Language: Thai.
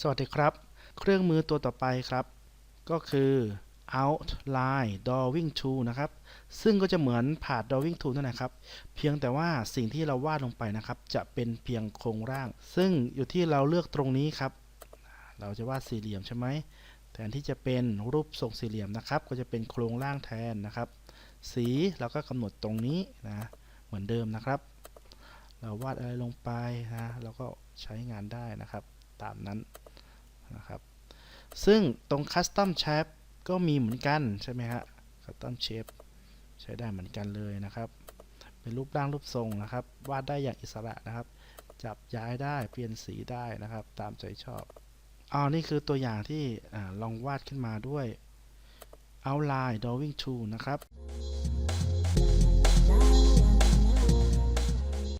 สวัสดีครับ เครื่องมือตัวต่อไปครับ ก็คือ outline drawing tool นะครับ ซึ่งก็จะเหมือนผ่า drawing tool นั่นแหละครับ เพียงแต่ว่าสิ่งที่เราวาดลงไปนะครับ จะเป็นเพียงโครงร่าง ซึ่งอยู่ที่เราเลือกตรงนี้ครับ เราจะวาดสี่เหลี่ยมใช่ไหมแทนที่จะเป็นรูปทรงสี่เหลี่ยมนะครับ ก็จะเป็นโครงร่างแทนนะครับ สีเราก็กำหนดตรงนี้นะเหมือนเดิมนะครับ เราวาดอะไรลงไปนะเราก็ใช้งานได้นะครับ ตามนั้น นะครับ ซึ่งตรง Custom Shape ก็มีเหมือนกันใช่ไหมฮะ Custom Shape ใช้ได้เหมือนกันเลยนะครับ เป็นรูปร่างรูปทรงนะครับ วาดได้อย่างอิสระนะครับ จับย้ายได้เปลี่ยนสีได้นะครับ ตามใจชอบอ๋อนี่คือตัวอย่างที่อลองวาดขึ้นมาด้วย Outline Drawing Tool นะครับ